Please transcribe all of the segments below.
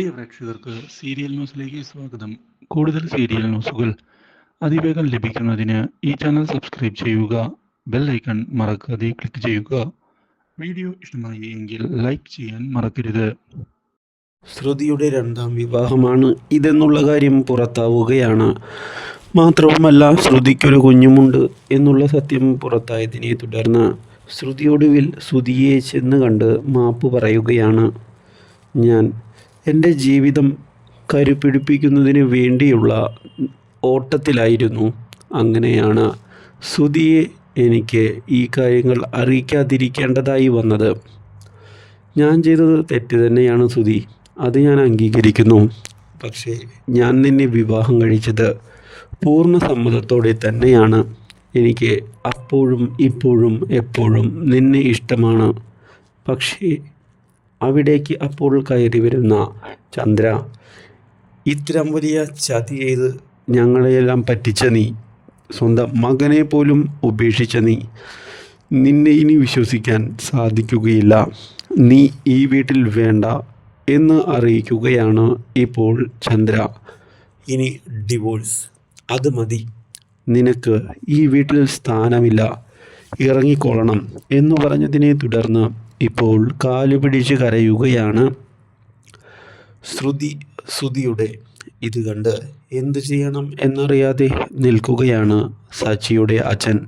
പ്രിയ പ്രേക്ഷകർക്ക് സീരിയൽ ന്യൂസിലേക്ക് സ്വാഗതം. കൂടുതൽ സീരിയൽ ന്യൂസുകൾ അതിവേഗം ലഭിക്കുന്നതിന് ഈ ചാനൽ സബ്സ്ക്രൈബ് ചെയ്യുക ബെൽ ഐക്കൺ മറക്കാതെ ക്ലിക്ക് ചെയ്യുക. വീഡിയോ ഇഷ്ടമായി എങ്കിൽ ലൈക്ക് ചെയ്യാൻ മറക്കരുത്. ശ്രുതിയുടെ രണ്ടാം വിവാഹമാണ് ഇതെന്നുള്ള കാര്യം പുറത്താവുകയാണ്. മാത്രവുമല്ല ശ്രുതിക്കൊരു കുഞ്ഞുമുണ്ട് എന്നുള്ള സത്യം പുറത്തായതിനെ തുടർന്ന് ശ്രുതിയൊടുവിൽ ശ്രുതിയെ ചെന്ന് കണ്ട് മാപ്പ് പറയുകയാണ്. ഞാൻ എന്റെ ജീവിതം കരുപിടിപ്പിക്കുന്നതിന് വേണ്ടിയുള്ള ഓട്ടത്തിലായിരുന്നു. അങ്ങനെയാണ് സുധിയെ എനിക്ക് ഈ കാര്യങ്ങൾ അറിയിക്കാതിരിക്കേണ്ടതായി വന്നത്. ഞാൻ ചെയ്തത് തെറ്റ് തന്നെയാണ് സുധി. അത് ഞാൻ അംഗീകരിക്കുന്നു. പക്ഷേ ഞാൻ നിന്നെ വിവാഹം കഴിച്ചത് പൂർണ സമ്മതത്തോടെ തന്നെയാണ്. എനിക്ക് അപ്പോഴും ഇപ്പോഴും എപ്പോഴും നിന്നെ ഇഷ്ടമാണ്. പക്ഷേ അവിടേക്ക് അപ്പോൾ കയറി വരുന്ന ചന്ദ്ര ഇത്തരം വലിയ ചതി ചെയ്ത് ഞങ്ങളെയെല്ലാം പറ്റിച്ച നീ സ്വന്തം മകനെ പോലും ഉപേക്ഷിച്ച നീ നിന്നെ ഇനി വിശ്വസിക്കാൻ സാധിക്കുകയില്ല. നീ ഈ വീട്ടിൽ വേണ്ട എന്ന് അറിയിക്കുകയാണ് ഇപ്പോൾ ചന്ദ്ര. ഇനി ഡിവോഴ്സ്. അത് മതി. നിനക്ക് ഈ വീട്ടിൽ സ്ഥാനമില്ല. ഇറങ്ങിക്കൊള്ളണം എന്ന് പറഞ്ഞതിനെ തുടർന്ന് ഇപ്പോൾ കാലുപിടിച്ച് കരയുകയാണ്. ശ്രുതി ശ്രുതിയുടെ ഇത് കണ്ട് എന്തു ചെയ്യണം എന്നറിയാതെ നിൽക്കുകയാണ് സച്ചിയുടെ അച്ഛൻ.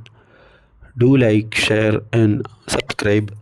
Do like share and subscribe.